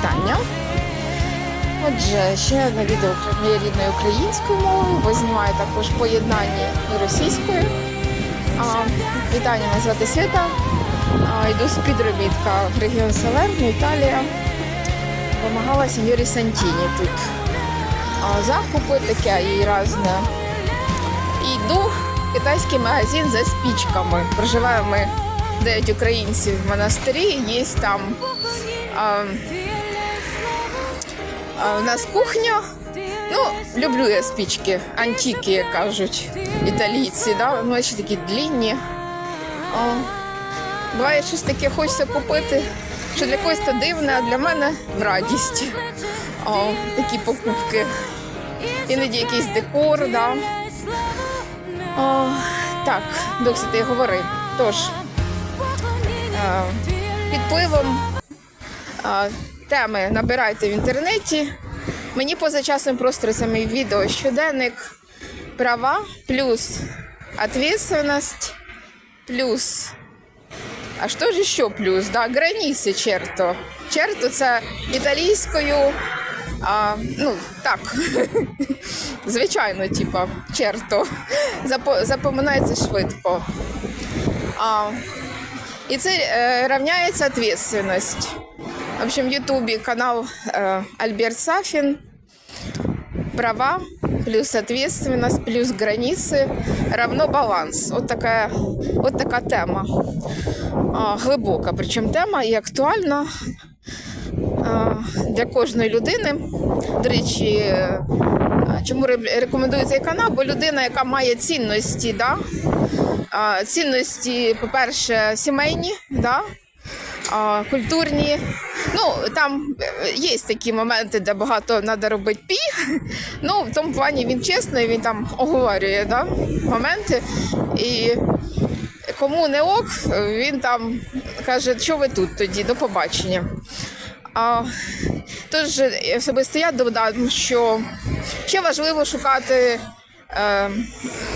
вітання. Отже, ще одне відео моєю рідною українською мовою, бо знімаю також поєднання і російською. А, вітання, мене звати Свята. А, йду з підробітка в регіон Салерно, Італія. Помагала сеньорі Сантіні тут. А, закупи таке і різне. Йду в китайський магазин за спічками. Проживаємо ми 9 українців в монастирі, є там. А, а у нас кухня. Ну, люблю я спічки, антики, як кажуть італійці, да? Вони ще такі длінні. О, буває щось таке хочеться купити, що для когось то дивне, а для мене радість. О, такі покупки. Іноді якийсь декор, да. О, так, досі ти говори. Тож, е, під пливом а, теми набирайте в інтернеті. Мені поза часом просто мій відео щоденник права плюс ответственность плюс. А що ж ще плюс? Да, границі черто. Черто це італійською. А, ну, так, звичайно, типа, черто. Запо- запоминається швидко. А, и це э, равняется ответственность. В общем, в Ютубе канал э, Альберт Сафин. Права плюс ответственность плюс границы равно баланс. От така, от така тема. А, глибока, причому тема і актуальна а, для кожної людини. До речі, чому ре- рекомендую цей канал? Бо людина, яка має цінності, да? а, цінності, по-перше, сімейні, да? Культурні. Ну, там е, є такі моменти, де багато треба робити пі. Ну, в тому плані він чесний, він там оговорює да? моменти. І кому не ок, він там каже, що ви тут тоді, до побачення. А, тож особисто я додам, що ще важливо шукати е,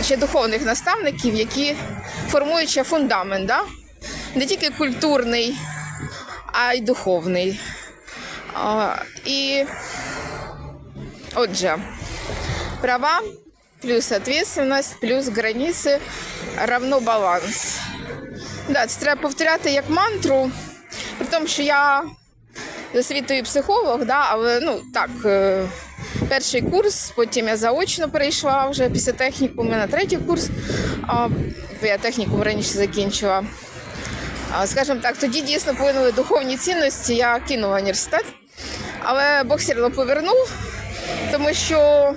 ще духовних наставників, які формують ще фундамент, да? не тільки культурний, а й духовний. А, і отже, права плюс ответственность, плюс границі равно баланс. Да, це треба повторяти як мантру, при тому, що я за психолог, да, але ну так, е, перший курс, потім я заочно перейшла вже після технікуму на третій курс. А, я технікум раніше закінчила. А, Скажімо так, тоді дійсно повинні духовні цінності, я кинула університет, але Бог одно повернув, тому що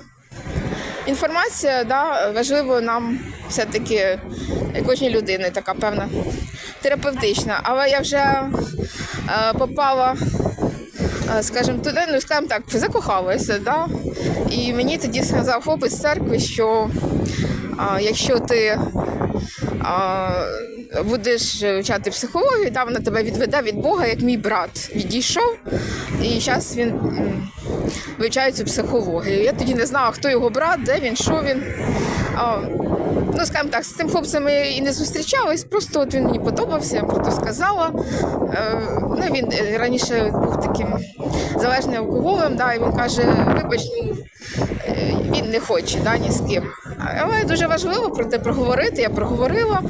інформація да, важливо нам все-таки кожній людини така певна терапевтична. Але я вже е, попала, е, скажімо, туди, ну скажімо так, закохалася. Да? І мені тоді сказав хлопець церкви, що е, якщо ти а, будеш вчати психологію, да, вона тебе відведе від Бога, як мій брат відійшов. І зараз він вивчає цю психологію. Я тоді не знала, хто його брат, де він, що він. А, ну, скажімо так, з цим хлопцем ми і не зустрічались, просто от він мені подобався, я про то сказала. Е, ну, він раніше був таким залежним алкоголем, да, і він каже, вибач, ну, е, він не хоче да, ні з ким. Але дуже важливо про те проговорити, я проговорила,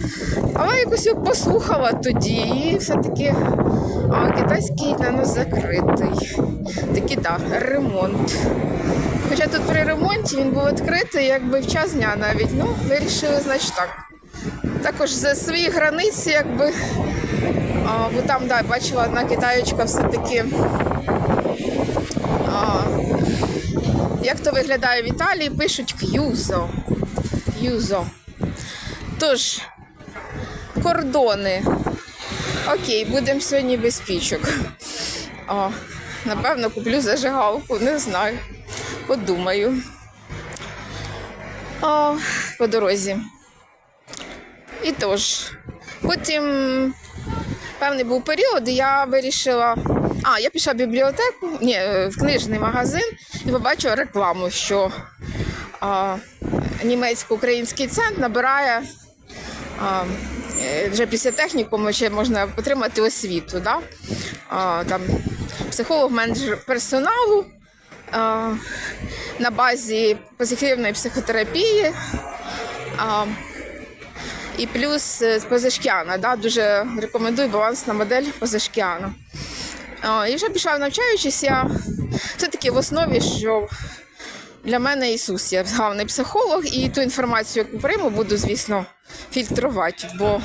але якось послухала тоді, і все-таки а, китайський на нас закритий. Такий, так, ремонт. Хоча тут при ремонті він був відкритий, якби в час дня навіть. Ну, вирішили, значить так. Також за свої границі, якби. А, бо там, да, бачила одна китаєчка все-таки. Як то виглядає в Італії, пишуть к'юзо. К'юзо. Тож, кордони. Окей, будемо сьогодні без пічок. О, напевно, куплю зажигалку, не знаю. Подумаю. О, по дорозі. І тож, потім певний був період, і я вирішила. А, я пішла в бібліотеку, ні, е, в книжний магазин і побачила рекламу, що а, німецько-український центр набирає е, вже після технікуму ще можна отримати освіту. Да? Там, психолог, менеджер персоналу на базі позитивної психотерапії. І плюс е, з Позашкяна, да, дуже рекомендую балансна модель Позашкяна. І вже пішла навчаючись, я все-таки в основі, що для мене Ісус є головний психолог, і ту інформацію, яку прийму, буду, звісно, фільтрувати, бо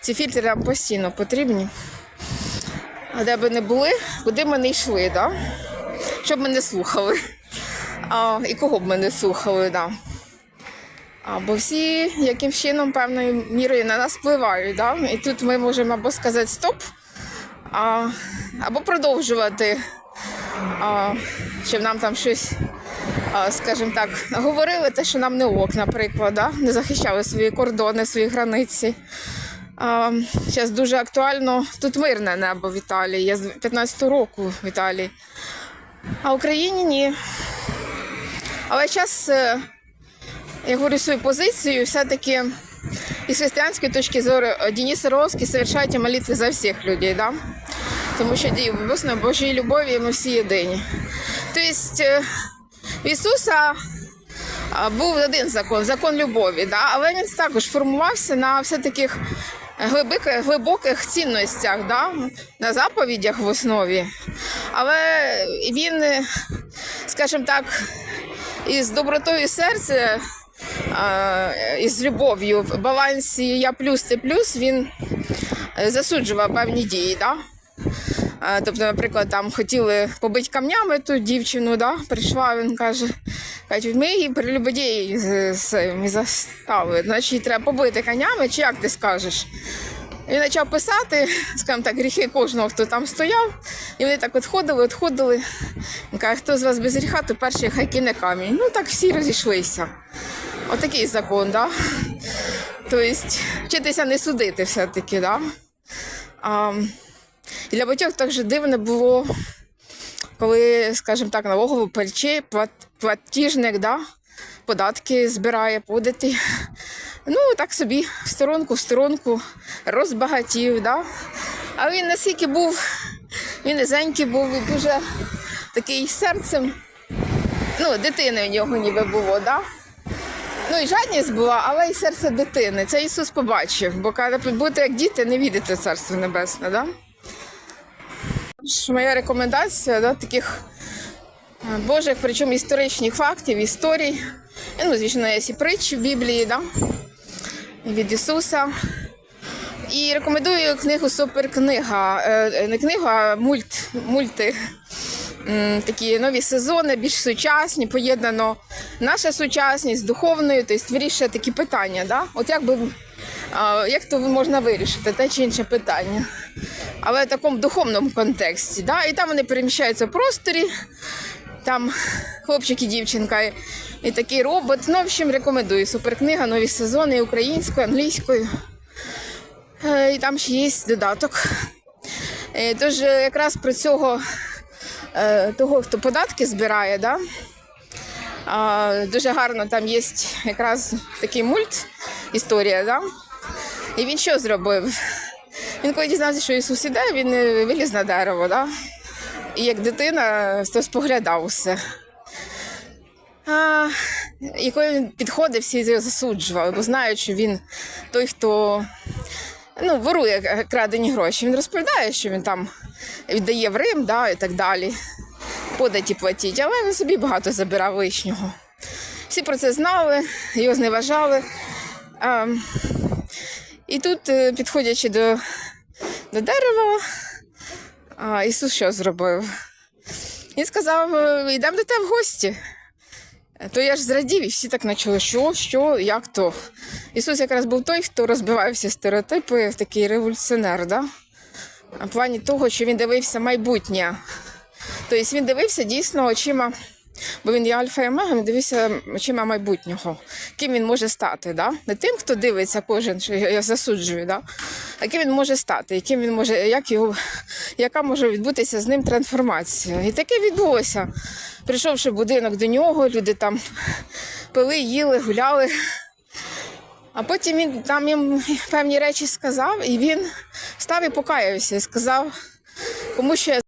ці фільтри нам постійно потрібні. А де би не були, куди ми не йшли, да? щоб ми не слухали. А, і кого б ми не слухали, да. А, бо всі якимсь чином певною мірою на нас впливають. Да? І тут ми можемо або сказати стоп, а, або продовжувати, а, щоб нам там щось, скажімо так, говорили те, що нам не ок, наприклад, да? не захищали свої кордони, свої границі. Зараз дуже актуально тут мирне небо в Італії. Я з 15-го року в Італії. А в Україні ні. Але зараз я говорю свою позицію, все-таки із християнської точки зору е, Денис Ровський совершайте молитви за всіх людей, да? тому що дійсно Божій любові ми всі єдині. Тобто е, в Ісуса був один закон, закон любові, да? але він також формувався на все таких глибоких, глибоких цінностях, да? на заповідях в основі. Але він, скажімо так, із добротою серця із любов'ю в балансі я плюс ти плюс він засуджував певні дії. Да? Тобто, наприклад, там хотіли побити камнями ту дівчину, да? прийшла, він каже, кажуть, ми її прелюбодії з- з- ми заставили, значить треба побити камнями, чи як ти скажеш? Він почав писати, скажімо так, гріхи кожного, хто там стояв. І вони так от ходили, от ходили. Він каже, хто з вас без гріха, то перший хай кине камінь. Ну так всі розійшлися. Отакий закон, да? Тобто вчитися не судити все-таки, да? А, і для батьок так дивно було, коли, скажімо так, налогово плече, платіжник, да? податки збирає, подати. Ну, так собі в сторонку, в сторонку розбагатів. Да? А він наскільки був, він низенький був і дуже такий серцем. Ну, дитини в нього ніби було, да? Ну і жадність була, але і серце дитини. Це Ісус побачив, бо каже, будете як діти, не відете Царство Небесне, да? Моя рекомендація да, таких е, Божих, причому історичних фактів, історій. Ну, звісно, є і притчі в Біблії, да? від Ісуса. І рекомендую книгу Суперкнига. Е, е, Не книгу, а мульт, мульти. Такі нові сезони, більш сучасні, поєднано наша сучасність з духовною, тобто вирішує такі питання. Да? От як би як то можна вирішити те чи інше питання. Але в такому духовному контексті. Да? І там вони переміщаються в просторі, там хлопчик і дівчинка, і, і такий робот. Ну, в общем, рекомендую. Суперкнига, нові сезони українською, англійською. Е, І там ще є додаток. Е, Тож е, якраз про цього того, хто податки збирає, да? дуже гарно там є якраз такий мульт, історія. Да? І він що зробив? Він коли дізнався, що Ісус іде, він е, виліз на дерево. Да? І як дитина то споглядав усе. А, і коли він підходив, всі його засуджували, бо знають, що він той, хто ну, ворує е, крадені гроші. Він розповідає, що він там віддає в Рим да, і так далі. Податі платіть, але він собі багато забирав лишнього. Всі про це знали, його зневажали. А, і тут, е, підходячи до, до дерева, а, Ісус що зробив? Він сказав: е, йдемо до тебе в гості. То я ж зрадів, і всі так почали, що, що, як то. Ісус якраз був той, хто розбивав всі стереотипи, такий революціонер, да? в плані того, що він дивився майбутнє. Тобто він дивився дійсно очима, бо він є альфа і омега, він дивився очима майбутнього, ким він може стати. Да? Не тим, хто дивиться кожен, що я засуджую, да? а ким він може стати, яким він може, як його, яка може відбутися з ним трансформація. І таке відбулося. Прийшовши в будинок до нього, люди там пили, їли, гуляли. А потім він там їм певні речі сказав, і він став і покаявся і сказав, кому що я